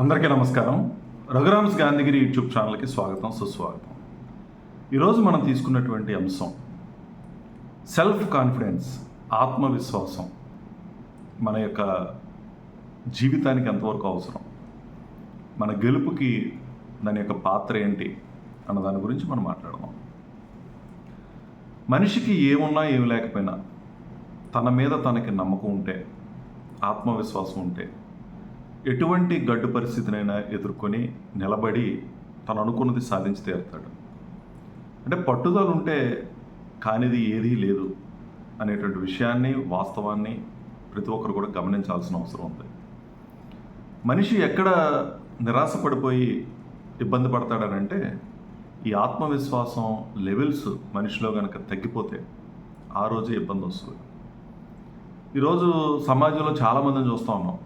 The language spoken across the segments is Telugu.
అందరికీ నమస్కారం. రఘురామ్స్ గాంధీగిరి యూట్యూబ్ ఛానల్కి స్వాగతం సుస్వాగతం. ఈరోజు మనం తీసుకున్నటువంటి అంశం సెల్ఫ్ కాన్ఫిడెన్స్ ఆత్మవిశ్వాసం. మన యొక్క జీవితానికి ఎంతవరకు అవసరం? మన గెలుపుకి దాని యొక్క పాత్ర ఏంటి? అన్న దాని గురించి మనం మాట్లాడదాం. మనిషికి ఏమున్నా ఏమి లేకపోయినా తన మీద తనకి నమ్మకం ఉంటే ఆత్మవిశ్వాసం ఉంటే ఎటువంటి గడ్డు పరిస్థితినైనా ఎదుర్కొని నిలబడి తను అనుకున్నది సాధించి తీరుతాడు. అంటే పట్టుదల ఉంటే కానిది ఏదీ లేదు అనేటువంటి విషయాన్ని వాస్తవాన్ని ప్రతి ఒక్కరు కూడా గమనించాల్సిన అవసరం ఉంది. మనిషి ఎక్కడ నిరాశపడిపోయి ఇబ్బంది పడతాడనంటే ఈ ఆత్మవిశ్వాసం లెవెల్స్ మనిషిలో కనుక తగ్గిపోతే ఆ రోజే ఇబ్బంది వస్తుంది ఈరోజు సమాజంలో చాలామందిని చూస్తూ ఉన్నాం.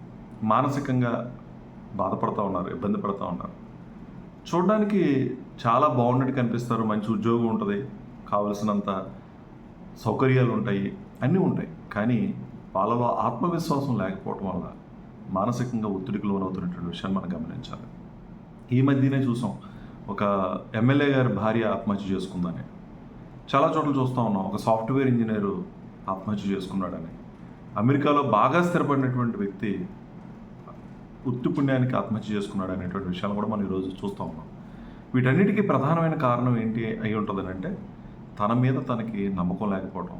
మానసికంగా బాధపడుతూ ఉన్నారు ఇబ్బంది పడుతూ ఉన్నారు. చూడడానికి చాలా బాగున్నట్టు కనిపిస్తారు మంచి ఉద్యోగం ఉంటుంది కావలసినంత సౌకర్యాలు ఉంటాయి అన్నీ ఉంటాయి. కానీ వాళ్ళలో ఆత్మవిశ్వాసం లేకపోవటం వల్ల మానసికంగా ఒత్తిడికి లోనవుతున్నటువంటి విషయాన్ని మనం గమనించాలి. ఈ మధ్యనే చూసాం ఒక ఎమ్మెల్యే గారి భార్య ఆత్మహత్య చేసుకుందని. చాలా చోట్ల చూస్తూ ఉన్నాం ఒక సాఫ్ట్వేర్ ఇంజనీరు ఆత్మహత్య చేసుకున్నాడని. అమెరికాలో బాగా స్థిరపడినటువంటి వ్యక్తి ఉత్తి పుణ్యానికి ఆత్మహత్య చేసుకున్నాడు అనేటువంటి విషయాలు కూడా మనం ఈరోజు చూస్తూ ఉన్నాం. వీటన్నిటికీ ప్రధానమైన కారణం ఏంటి అయి ఉంటుందని అంటే తన మీద తనకి నమ్మకం లేకపోవడం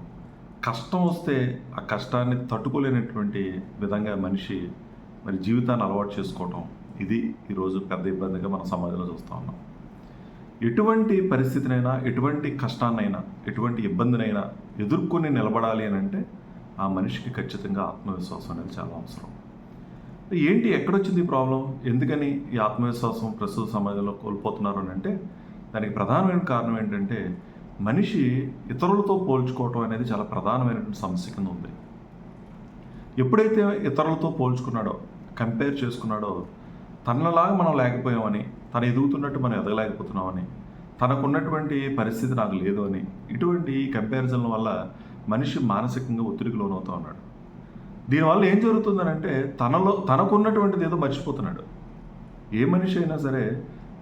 కష్టం వస్తే ఆ కష్టాన్ని తట్టుకోలేనటువంటి విధంగా మనిషి మరి జీవితాన్ని అలవాటు చేసుకోవటం. ఇది ఈరోజు పెద్ద ఇబ్బందిగా మన సమాజంలో చూస్తూ ఉన్నాం. ఎటువంటి పరిస్థితినైనా ఎటువంటి కష్టాన్నైనా ఎటువంటి ఇబ్బందినైనా ఎదుర్కొని నిలబడాలి అని అంటే ఆ మనిషికి ఖచ్చితంగా ఆత్మవిశ్వాసం అనేది చాలా అవసరం. ఏంటి ఎక్కడొచ్చింది ఈ ప్రాబ్లం? ఎందుకని ఈ ఆత్మవిశ్వాసం ప్రస్తుత సమాజంలో కోల్పోతున్నారు అని అంటే దానికి ప్రధానమైన కారణం ఏంటంటే మనిషి ఇతరులతో పోల్చుకోవటం అనేది చాలా ప్రధానమైనటువంటి సమస్య కింద ఉంది. ఎప్పుడైతే ఇతరులతో పోల్చుకున్నాడో కంపేర్ చేసుకున్నాడో తనలాగా మనం లేకపోయామని తను ఎదుగుతున్నట్టు మనం ఎదగలేకపోతున్నామని తనకున్నటువంటి పరిస్థితి నాకు లేదు అని ఇటువంటి కంపారిజన్ల వల్ల మనిషి మానసికంగా ఒత్తిడికి లోనవుతూ ఉన్నాడు. దీనివల్ల ఏం జరుగుతుందనంటే తనలో తనకున్నటువంటిది ఏదో మర్చిపోతున్నాడు. ఏ మనిషి అయినా సరే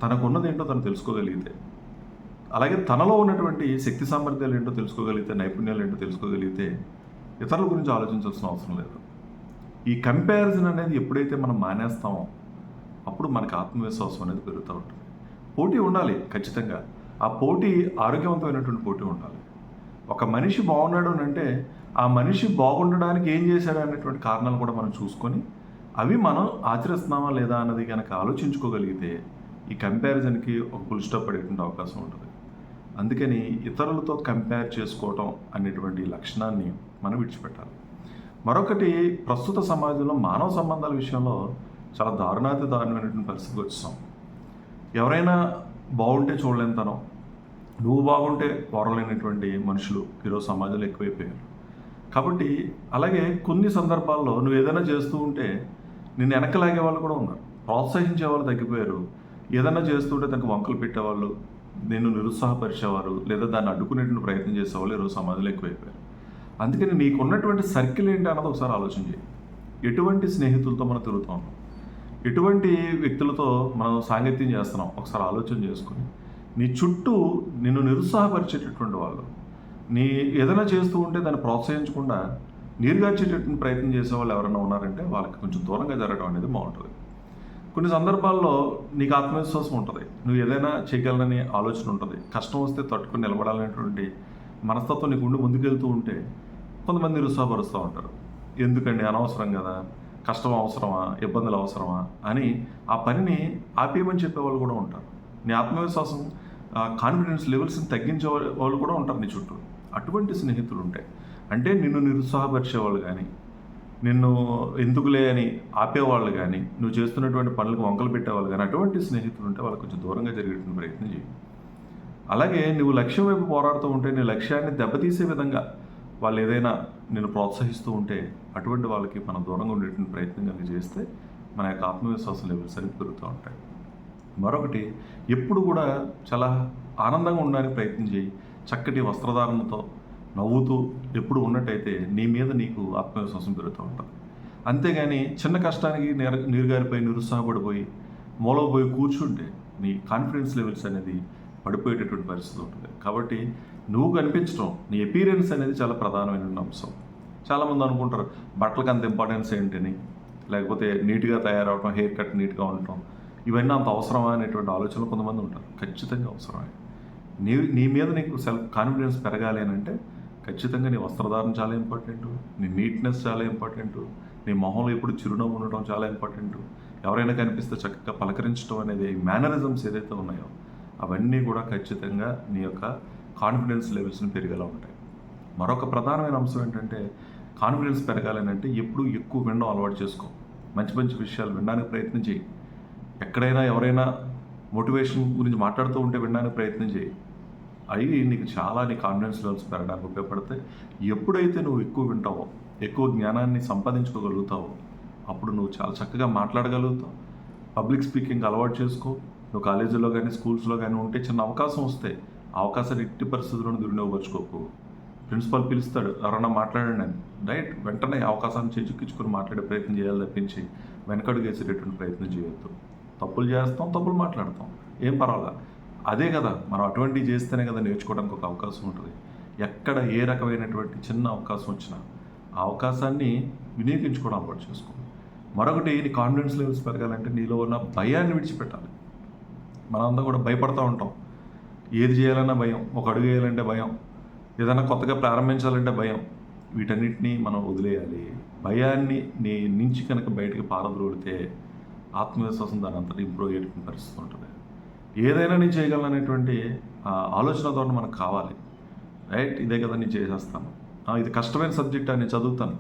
తనకున్నది ఏంటో తను తెలుసుకోగలిగితే అలాగే తనలో ఉన్నటువంటి శక్తి సామర్థ్యాలు ఏంటో తెలుసుకోగలిగితే నైపుణ్యాలు ఏంటో తెలుసుకోగలిగితే ఇతరుల గురించి ఆలోచించాల్సిన అవసరం లేదు. ఈ కంపారిజన్ అనేది ఎప్పుడైతే మనం మానేస్తామో అప్పుడు మనకి ఆత్మవిశ్వాసం అనేది పెరుగుతూ ఉంటుంది. పోటీ ఉండాలి ఖచ్చితంగా. ఆ పోటీ ఆరోగ్యవంతమైనటువంటి పోటీ ఉండాలి. ఒక మనిషి బాగున్నాడు అని అంటే ఆ మనిషి బాగుండడానికి ఏం చేశాడు అనేటువంటి కారణాలు కూడా మనం చూసుకొని అవి మనం ఆచరిస్తున్నామా లేదా అన్నది కనుక ఆలోచించుకోగలిగితే ఈ కంపారిజన్కి ఒక ఫుల్ స్టాప్ పడేటువంటి అవకాశం ఉంటుంది. అందుకని ఇతరులతో కంపేర్ చేసుకోవటం అనేటువంటి లక్షణాన్ని మనం విడిచిపెట్టాలి. మరొకటి ప్రస్తుత సమాజంలో మానవ సంబంధాల విషయంలో చాలా దారుణాతి దారుణమైనటువంటి పరిస్థితికి వచ్చాం ఎవరైనా బాగుంటే చూడలేనితనం నువ్వు బాగుంటే పోరలేనటువంటి మనుషులు ఈరోజు సమాజంలో ఎక్కువైపోయారు. కాబట్టి అలాగే కొన్ని సందర్భాల్లో నువ్వు ఏదైనా చేస్తూ ఉంటే నిన్ను వెనకలాగే వాళ్ళు కూడా ఉన్నారు. ప్రోత్సహించే వాళ్ళు తగ్గిపోయారు. ఏదైనా చేస్తుంటే దానికి వంకలు పెట్టేవాళ్ళు నిన్ను నిరుత్సాహపరిచేవారు లేదా దాన్ని అడ్డుకునేటువంటి ప్రయత్నం చేసేవాళ్ళు ఈరోజు సమాజంలో ఎక్కువైపోయారు. అందుకని నీకున్నటువంటి సర్కిల్ ఏంటి అన్నది ఒకసారి ఆలోచన చేయి. ఎటువంటి స్నేహితులతో మనం తిరుగుతూ? ఉన్నాం ఎటువంటి వ్యక్తులతో మనం సాంగత్యం చేస్తున్నాం? ఒకసారి ఆలోచన చేసుకుని నీ చుట్టూ నిన్ను నిరుత్సాహపరిచేటటువంటి వాళ్ళు. నీ ఏదైనా చేస్తూ ఉంటే దాన్ని ప్రోత్సహించకుండా నీరుగార్చేటటువంటి ప్రయత్నం చేసే వాళ్ళు ఎవరైనా ఉన్నారంటే వాళ్ళకి కొంచెం దూరంగా జరగడం అనేది బాగుంటుంది. కొన్ని సందర్భాల్లో నీకు ఆత్మవిశ్వాసం ఉంటుంది. నువ్వు ఏదైనా చేయగలనని ఆలోచన ఉంటుంది. కష్టం వస్తే తట్టుకుని నిలబడాలనేటువంటి మనస్తత్వం నీకు ఉండి ముందుకెళ్తూ ఉంటే కొంతమంది నిరుత్సాహపరుస్తూ ఉంటారు. ఎందుకండి? అనవసరం కదా. కష్టం అవసరమా? ఇబ్బందులు అవసరమా? అని ఆ పనిని ఆపేయమని చెప్పేవాళ్ళు కూడా ఉంటారు. నీ ఆత్మవిశ్వాసం కాన్ఫిడెన్స్ లెవెల్స్ని తగ్గించే వాళ్ళు కూడా ఉంటారు నీ చుట్టూ. అటువంటి స్నేహితులు ఉంటాయి అంటే నిన్ను నిరుత్సాహపరిచేవాళ్ళు కానీ నిన్ను ఎందుకులే అని ఆపేవాళ్ళు కానీ నువ్వు చేస్తున్నటువంటి పనులకు వంకలు పెట్టేవాళ్ళు కానీ అటువంటి స్నేహితులు ఉంటే వాళ్ళకి కొంచెం దూరంగా జరిగేటువంటి ప్రయత్నం చేయి అలాగే నువ్వు లక్ష్యం వైపు పోరాడుతూ ఉంటే నీ లక్ష్యాన్ని దెబ్బతీసే విధంగా వాళ్ళు ఏదైనా నేను ప్రోత్సహిస్తూ ఉంటే అటువంటి వాళ్ళకి మనం దూరంగా ఉండేటువంటి ప్రయత్నం కనుక చేస్తే మన యొక్క ఆత్మవిశ్వాసం లెవెల్స్ అనేవి పెరుగుతూ ఉంటాయి. మరొకటి ఎప్పుడు కూడా చాలా ఆనందంగా ఉండడానికి ప్రయత్నం చేయి. చక్కటి వస్త్రధారణతో నవ్వుతూ ఎప్పుడు ఉన్నట్టయితే నీ మీద నీకు ఆత్మవిశ్వాసం పెరుగుతూ ఉంటుంది. అంతేగాని చిన్న కష్టానికి నీర నీరుగారిపోయి నిరుత్సాహపడిపోయి మూలలో పోయి కూర్చుంటే నీ కాన్ఫిడెన్స్ లెవెల్స్ అనేది పడిపోయేటటువంటి పరిస్థితి ఉంటుంది. కాబట్టి నువ్వు కనిపించడం నీ అపీరెన్స్ అనేది చాలా ప్రధానమైన అంశం. చాలామంది అనుకుంటారు బట్టలకు అంత ఇంపార్టెన్స్ ఏంటని? లేకపోతే నీట్గా తయారవడం హెయిర్ కట్ నీట్గా ఉండటం ఇవన్నీ అంత అవసరమా అనేటువంటి ఆలోచనలు కొంతమంది ఉంటారు. ఖచ్చితంగా అవసరమే. నీ నీ మీద నీకు సెల్ఫ్ కాన్ఫిడెన్స్ పెరగాలి అని అంటే ఖచ్చితంగా నీ వస్త్రధారణ చాలా ఇంపార్టెంట్ నీ నీట్నెస్ చాలా ఇంపార్టెంట్ నీ మొహంలో ఎప్పుడు చిరునవ్వు ఉండటం చాలా ఇంపార్టెంట్ ఎవరైనా కనిపిస్తే చక్కగా పలకరించడం అనేది మేనరిజమ్స్ ఏదైతే ఉన్నాయో అవన్నీ కూడా ఖచ్చితంగా నీ యొక్క కాన్ఫిడెన్స్ లెవెల్స్ని పెరిగేలా ఉంటాయి. మరొక ప్రధానమైన అంశం ఏంటంటే కాన్ఫిడెన్స్ పెరగాలని అంటే ఎప్పుడు ఎక్కువ వినడం అలవాటు చేసుకో. మంచి మంచి విషయాలు వినడానికి ప్రయత్నం చేయి. ఎక్కడైనా ఎవరైనా మోటివేషన్ గురించి మాట్లాడుతూ ఉంటే వినడానికి ప్రయత్నం చేయి. అవి నీకు చాలా నీ కాన్ఫిడెన్స్ లెవెల్స్ పెరగడానికి ఉపయోగపడతాయి. ఎప్పుడైతే నువ్వు ఎక్కువ వింటావో ఎక్కువ జ్ఞానాన్ని సంపాదించుకోగలుగుతావో అప్పుడు నువ్వు చాలా చక్కగా మాట్లాడగలుగుతావు. పబ్లిక్ స్పీకింగ్ అలవాటు చేసుకో. నువ్వు కాలేజీలో కానీ స్కూల్స్లో కానీ ఉంటే చిన్న అవకాశం వస్తే అవకాశాన్ని ఎట్టి పరిస్థితులను దుర్వినియోగపరచుకోకు. ప్రిన్సిపల్ పిలుస్తాడు ఎవరన్నా మాట్లాడండి అని. రైట్ వెంటనే అవకాశాన్ని చేజుక్కించుకుని మాట్లాడే ప్రయత్నం చేయాలి తప్పించి వెనకడుగేసేటటువంటి ప్రయత్నం చేయొద్దు. తప్పులు చేస్తాం తప్పులు మాట్లాడతాం. ఏం పర్వాలా. అదే కదా మనం అటువంటివి చేస్తేనే కదా నేర్చుకోవడానికి ఒక అవకాశం ఉంటుంది. ఎక్కడ ఏ రకమైనటువంటి చిన్న అవకాశం వచ్చినా ఆ అవకాశాన్ని వినియోగించుకోవడం అలవాటు చేసుకోండి మరొకటి నీ కాన్ఫిడెన్స్ లెవెల్స్ పెరగాలంటే నీలో ఉన్న భయాన్ని విడిచిపెట్టాలి. మనందరం కూడా భయపడుతూ ఉంటాం. ఏది చేయాలన్నా భయం ఒక అడుగు వేయాలంటే భయం ఏదైనా కొత్తగా ప్రారంభించాలంటే భయం వీటన్నిటినీ మనం వదిలేయాలి. భయాన్ని నీ నుంచి కనుక బయటకు పారద్రోడితే ఆత్మవిశ్వాసం దాని అంతా ఇంప్రూవ్ అయ్యేటువంటి పరిస్థితి ఉంటుంది. ఏదైనా నేను చేయగలను అనేటువంటి ఆ, ఆలోచన ధోరణి మనకు కావాలి. రైట్ ఇదే కదా నేను చేసేస్తాను. ఇది కష్టమైన సబ్జెక్ట్ అని నేను చదువుతాను.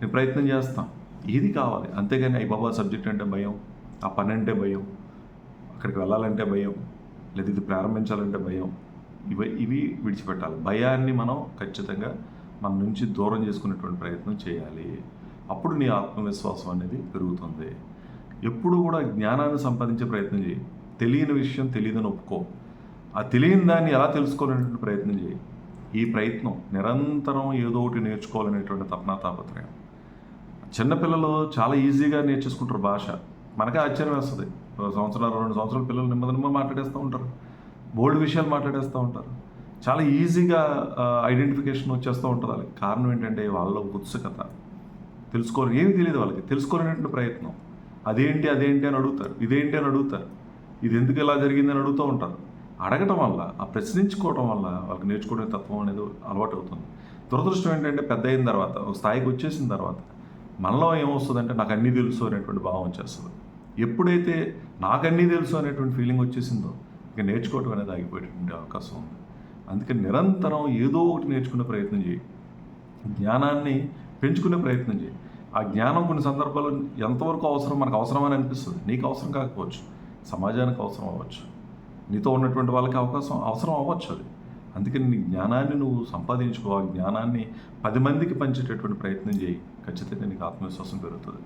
నేను ప్రయత్నం చేస్తాను. ఇది కావాలి? అంతేగాని అయ్యి బాబా సబ్జెక్ట్ అంటే భయం. ఆ పని అంటే భయం. అక్కడికి వెళ్ళాలంటే భయం. లేదా ఇది ప్రారంభించాలంటే భయం. ఇవి ఇవి విడిచిపెట్టాలి. భయాన్ని మనం ఖచ్చితంగా మన నుంచి దూరం చేసుకునేటువంటి ప్రయత్నం చేయాలి. అప్పుడు నీ ఆత్మవిశ్వాసం అనేది పెరుగుతుంది. ఎప్పుడు కూడా జ్ఞానాన్ని సంపాదించే ప్రయత్నం చేయి. తెలియని విషయం తెలియదని ఒప్పుకో. ఆ తెలియని దాన్ని ఎలా తెలుసుకోవాలనేటువంటి ప్రయత్నం చేయి. ఈ ప్రయత్నం నిరంతరం ఏదో ఒకటి నేర్చుకోవాలనేటువంటి తపన తాపత్రయం. చిన్నపిల్లలు చాలా ఈజీగా నేర్చేసుకుంటారు భాష. మనకే ఆశ్చర్యం వేస్తుంది. ఒక సంవత్సరాలు రెండు సంవత్సరాల పిల్లలు నెమ్మది నెమ్మది మాట్లాడేస్తూ ఉంటారు. బోల్డ్ విషయాలు మాట్లాడేస్తూ ఉంటారు. చాలా ఈజీగా ఐడెంటిఫికేషన్ వచ్చేస్తూ ఉంటుంది వాళ్ళకి. కారణం ఏంటంటే వాళ్ళ ఉత్సుకత తెలుసుకోవాలి ఏమీ తెలియదు వాళ్ళకి. తెలుసుకోవాలనేటువంటి ప్రయత్నం. అదేంటి అదేంటి అని అడుగుతారు. ఇదేంటి అని అడుగుతారు. ఇది ఎందుకు ఇలా జరిగింది అని అడుగుతూ ఉంటారు. అడగటం వల్ల ఆ ప్రశ్నించుకోవడం వల్ల వాళ్ళకి నేర్చుకునే తత్వం అనేది అలవాటు అవుతుంది దురదృష్టం ఏంటంటే పెద్ద అయిన తర్వాత ఒక స్థాయికి వచ్చేసిన తర్వాత మనలో ఏమొస్తుందంటే నాకు అన్నీ తెలుసు అనేటువంటి భావం వచ్చేస్తుంది. ఎప్పుడైతే నాకు అన్నీ తెలుసు అనేటువంటి ఫీలింగ్ వచ్చేసిందో ఇక నేర్చుకోవటం అనేది ఆగిపోయేటువంటి అవకాశం ఉంది. అందుకని నిరంతరం ఏదో ఒకటి నేర్చుకునే ప్రయత్నం చేయి. జ్ఞానాన్ని పెంచుకునే ప్రయత్నం చేయి. ఆ జ్ఞానం కొన్ని సందర్భాలు ఎంతవరకు అవసరం మనకు అవసరమని అనిపిస్తుంది. నీకు అవసరం కాకపోవచ్చు. సమాజానికి అవసరం అవ్వచ్చు. నీతో ఉన్నటువంటి వాళ్ళకి అవకాశం అవసరం అవ్వచ్చు అది. అందుకని నీ జ్ఞానాన్ని నువ్వు సంపాదించుకో. ఆ జ్ఞానాన్ని పది మందికి పంచేటటువంటి ప్రయత్నం చేయి. ఖచ్చితంగా నీకు ఆత్మవిశ్వాసం పెరుగుతుంది.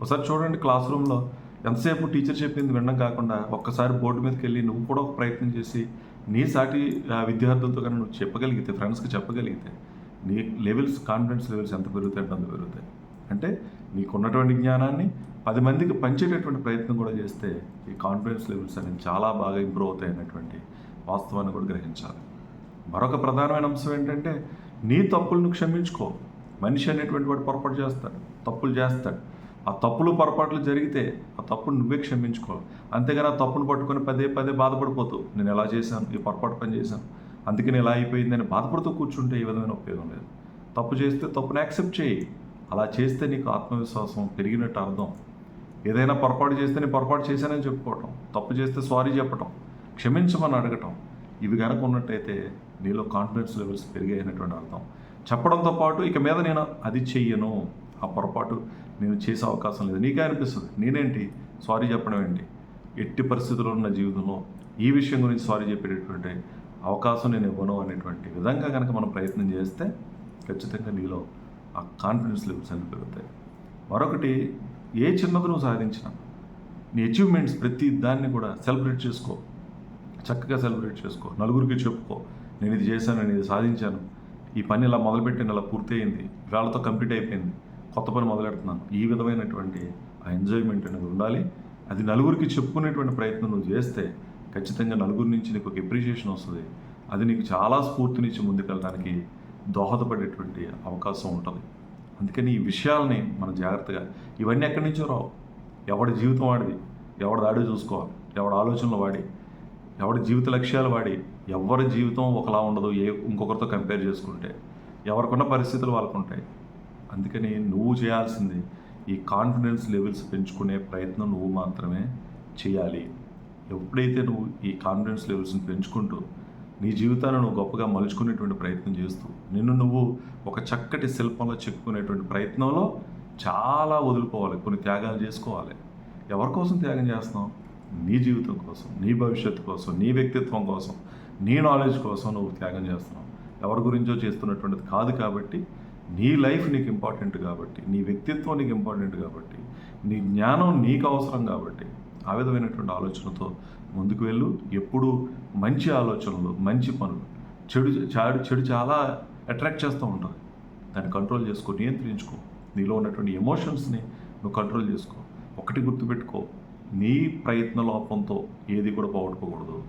ఒకసారి చూడండి క్లాస్ రూమ్లో ఎంతసేపు టీచర్ చెప్పింది వినడం కాకుండా ఒక్కసారి బోర్డు మీదకి వెళ్ళి నువ్వు కూడా ఒక ప్రయత్నం చేసి నీ సాటి ఆ, విద్యార్థులతో కానీ నువ్వు చెప్పగలిగితే ఫ్రెండ్స్కి చెప్పగలిగితే నీ లెవెల్స్ కాన్ఫిడెన్స్ లెవెల్స్ ఎంత పెరుగుతాయి అంత పెరుగుతాయి. అంటే నీకున్నటువంటి జ్ఞానాన్ని పది మందికి పంచేటటువంటి ప్రయత్నం కూడా చేస్తే ఈ కాన్ఫిడెన్స్ లెవెల్స్ అనేవి చాలా బాగా ఇంప్రూవ్ అవుతాయి అనేటువంటి వాస్తవాన్ని కూడా గ్రహించాలి. మరొక ప్రధానమైన అంశం ఏంటంటే నీ తప్పులను క్షమించుకో. మనిషి అనేటువంటి వాడు పొరపాటు చేస్తాడు తప్పులు చేస్తాడు. ఆ తప్పులు పొరపాట్లు జరిగితే ఆ తప్పును నువ్వే క్షమించుకో. అంతేగాని ఆ తప్పును పట్టుకొని పదే పదే బాధపడిపోతూ నేను ఎలా చేశాను ఈ పొరపాటు పని చేశాను అందుకే నేను ఇలా అయిపోయిందని బాధపడుతూ కూర్చుంటే ఏ విధమైన ఉపయోగం లేదు. తప్పు చేస్తే తప్పును యాక్సెప్ట్ చేయి. అలా చేస్తే నీకు ఆత్మవిశ్వాసం పెరిగినట్టు అర్థం. ఏదైనా పొరపాటు చేస్తే నేను పొరపాటు చేశానని చెప్పుకోవటం తప్పు చేస్తే సారీ చెప్పటం క్షమించమని అడగటం ఇవి కనుక ఉన్నట్టయితే నీలో కాన్ఫిడెన్స్ లెవెల్స్ పెరిగాయనటువంటి అర్థం. చెప్పడంతో పాటు ఇక మీద నేను అది చెయ్యను. ఆ పొరపాటు నేను చేసే అవకాశం లేదు. నీకే అనిపిస్తుంది. నేనేంటి? సారీ చెప్పడం ఏంటి? ఎట్టి పరిస్థితుల్లో ఉన్న జీవితంలో ఈ విషయం గురించి సారీ చెప్పేటటువంటి అవకాశం నేను ఇవ్వను అనేటువంటి విధంగా కనుక మనం ప్రయత్నం చేస్తే ఖచ్చితంగా నీలో ఆ కాన్ఫిడెన్స్ లెవెల్స్ అన్ని పెరుగుతాయి. మరొకటి ఏ చిన్నది నువ్వు సాధించినా నీ అచీవ్మెంట్స్ ప్రతి దాన్ని కూడా సెలబ్రేట్ చేసుకో. చక్కగా సెలబ్రేట్ చేసుకో. నలుగురికి చెప్పుకో. నేను ఇది చేశాను నేను ఇది సాధించాను. ఈ పని ఇలా మొదలుపెట్టిన ఇలా పూర్తయింది. వేళతో కంప్లీట్ అయిపోయింది. కొత్త పని మొదలెడుతున్నాను. ఈ విధమైనటువంటి ఆ ఎంజాయ్మెంట్ అనేది ఉండాలి. అది నలుగురికి చెప్పుకునేటువంటి ప్రయత్నం నువ్వు చేస్తే ఖచ్చితంగా నలుగురి నుంచి నీకు ఒక ఎప్రిషియేషన్ వస్తుంది. అది నీకు చాలా స్ఫూర్తినిచ్చి ముందుకెళ్ళడానికి దోహదపడేటువంటి అవకాశం ఉంటుంది. అందుకని ఈ విషయాలని మనం జాగ్రత్తగా ఇవన్నీ ఎక్కడి నుంచో రావు. ఎవడి జీవితం వాడిది ఎవడి దాడి చూసుకోవాలి ఎవడి ఆలోచనలు వాడి ఎవడి జీవిత లక్ష్యాలు వాడి ఎవరి జీవితం ఒకలా ఉండదు ఏ ఇంకొకరితో కంపేర్ చేసుకుంటే ఎవరికున్న పరిస్థితులు వాళ్ళకు ఉంటాయి అందుకని నువ్వు చేయాల్సింది ఈ కాన్ఫిడెన్స్ లెవెల్స్ పెంచుకునే ప్రయత్నం నువ్వు మాత్రమే చేయాలి. ఎప్పుడైతే నువ్వు ఈ కాన్ఫిడెన్స్ లెవెల్స్ని పెంచుకుంటూ నీ జీవితాన్ని నువ్వు గొప్పగా మలుచుకునేటువంటి ప్రయత్నం చేస్తూ నిన్ను నువ్వు ఒక చక్కటి శిల్పంలో చెప్పుకునేటువంటి ప్రయత్నంలో చాలా వదులుకోవాలి. కొన్ని త్యాగాలు చేసుకోవాలి. ఎవరి కోసం త్యాగం చేస్తున్నావు? నీ జీవితం కోసం నీ భవిష్యత్తు కోసం నీ వ్యక్తిత్వం కోసం నీ నాలెడ్జ్ కోసం నువ్వు త్యాగం చేస్తున్నావు. ఎవరి గురించో చేస్తున్నటువంటిది కాదు కాబట్టి నీ లైఫ్ నీకు ఇంపార్టెంట్ కాబట్టి నీ వ్యక్తిత్వం నీకు ఇంపార్టెంట్ కాబట్టి నీ జ్ఞానం నీకు అవసరం కాబట్టి ఆ విధమైనటువంటి ఆలోచనతో ముందుకు వెళ్ళు. ఎప్పుడు మంచి ఆలోచనలు మంచి పనులు. చెడు చాడు చెడు చాలా అట్రాక్ట్ చేస్తూ ఉంటుంది దాన్ని కంట్రోల్ చేసుకో నియంత్రించుకో. నీలో ఉన్నటువంటి ఎమోషన్స్ని నువ్వు కంట్రోల్ చేసుకో. ఒకటి గుర్తుపెట్టుకో. నీ ప్రయత్న లోపంతో ఏది కూడా పోగొట్టుకోకూడదు.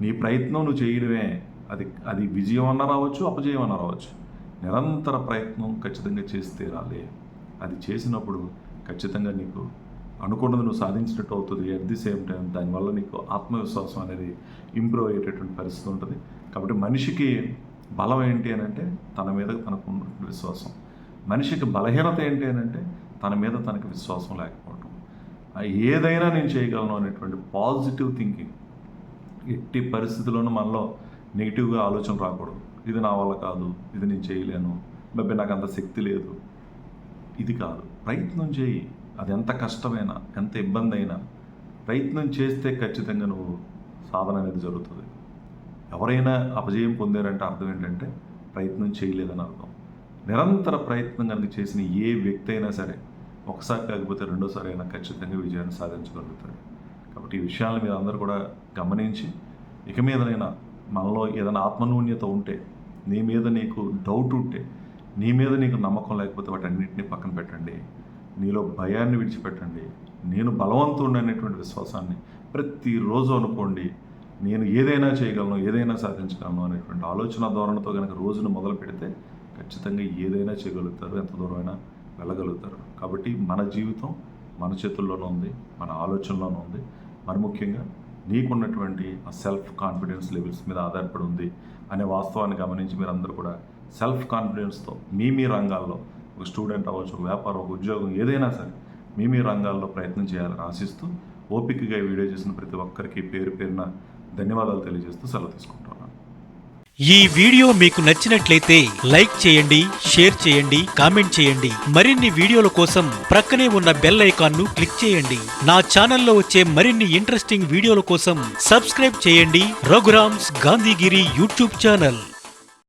నీ ప్రయత్నం నువ్వు చేయడమే. అది అది విజయం అన్న రావచ్చు అపజయం అన్న రావచ్చు. నిరంతర ప్రయత్నం ఖచ్చితంగా చేసి తీరాలి అది చేసినప్పుడు ఖచ్చితంగా నీకు అనుకున్నది నువ్వు సాధించినట్టు అవుతుంది అట్ ది సేమ్ టైం దానివల్ల నీకు ఆత్మవిశ్వాసం అనేది ఇంప్రూవ్ అయ్యేటటువంటి పరిస్థితి ఉంటుంది. కాబట్టి మనిషికి బలం ఏంటి అని అంటే తన మీద తనకు ఉన్నటువంటి విశ్వాసం. మనిషికి బలహీనత ఏంటి అని అంటే తన మీద తనకి విశ్వాసం లేకపోవడం ఏదైనా నేను చేయగలను అనేటువంటి పాజిటివ్ థింకింగ్ ఎట్టి పరిస్థితుల్లోనూ మనలో నెగిటివ్గా ఆలోచన రాకూడదు. ఇది నా వల్ల కాదు ఇది నేను చేయలేను బాబే నాకు అంత శక్తి లేదు. ఇది కాదు. ప్రయత్నం చేయి. అది ఎంత కష్టమైనా ఎంత ఇబ్బంది అయినా ప్రయత్నం చేస్తే ఖచ్చితంగా నువ్వు సాధన అనేది జరుగుతుంది. ఎవరైనా అపజయం పొందారంటే అర్థం ఏంటంటే ప్రయత్నం చేయలేదని అర్థం. నిరంతర ప్రయత్నం కనుక చేసిన ఏ వ్యక్తి అయినా సరే ఒకసారి కాకపోతే రెండోసారి అయినా ఖచ్చితంగా విజయాన్ని సాధించగలుగుతాడు. కాబట్టి ఈ విషయాలను మీరు అందరూ కూడా గమనించి ఇక మీదనైనా మనలో ఏదైనా ఆత్మనూన్యత ఉంటే నీ మీద నీకు డౌట్ ఉంటే నీ మీద నీకు నమ్మకం లేకపోతే వాటన్నింటినీ పక్కన పెట్టండి. నీలో భయాన్ని విడిచిపెట్టండి. నేను బలవంతుడు అనేటువంటి విశ్వాసాన్ని ప్రతిరోజు అనుకోండి. నేను ఏదైనా చేయగలను ఏదైనా సాధించగలను అనేటువంటి ఆలోచన ధోరణితో కనుక రోజును మొదలు పెడితే ఖచ్చితంగా ఏదైనా చేయగలుగుతారు. ఎంత దూరమైనా వెళ్ళగలుగుతారు. కాబట్టి మన జీవితం మన చేతుల్లోనే ఉంది మన ఆలోచనలోనే ఉంది. మరి ముఖ్యంగా నీకున్నటువంటి ఆ సెల్ఫ్ కాన్ఫిడెన్స్ లెవెల్స్ మీద ఆధారపడి ఉంది అనే వాస్తవాన్ని గమనించి మీరందరూ కూడా సెల్ఫ్ కాన్ఫిడెన్స్తో మీ మీ రంగాల్లో ఒక స్టూడెంట్ అవ్వచ్చు ఒక వ్యాపారం ఒక ఉద్యోగం ఏదైనా సరే మీ మీ రంగాల్లో ప్రయత్నం చేయాలని ఆశిస్తూ ఓపికగా ఈ వీడియో చేసిన ప్రతి ఒక్కరికి పేరు పేరున ధన్యవాదాలు తెలియజేస్తూ సెలవు తీసుకుంటున్నాను. ఈ వీడియో మీకు నచ్చినట్లయితే లైక్ చేయండి షేర్ చేయండి కామెంట్ చేయండి. మరిన్ని వీడియోల కోసం ప్రక్కనే ఉన్న బెల్ ఐకాన్ను క్లిక్ చేయండి. నా ఛానల్లో వచ్చే మరిన్ని ఇంట్రెస్టింగ్ వీడియోల కోసం సబ్స్క్రైబ్ చేయండి. Raghuram's Gandhigiri YouTube channel.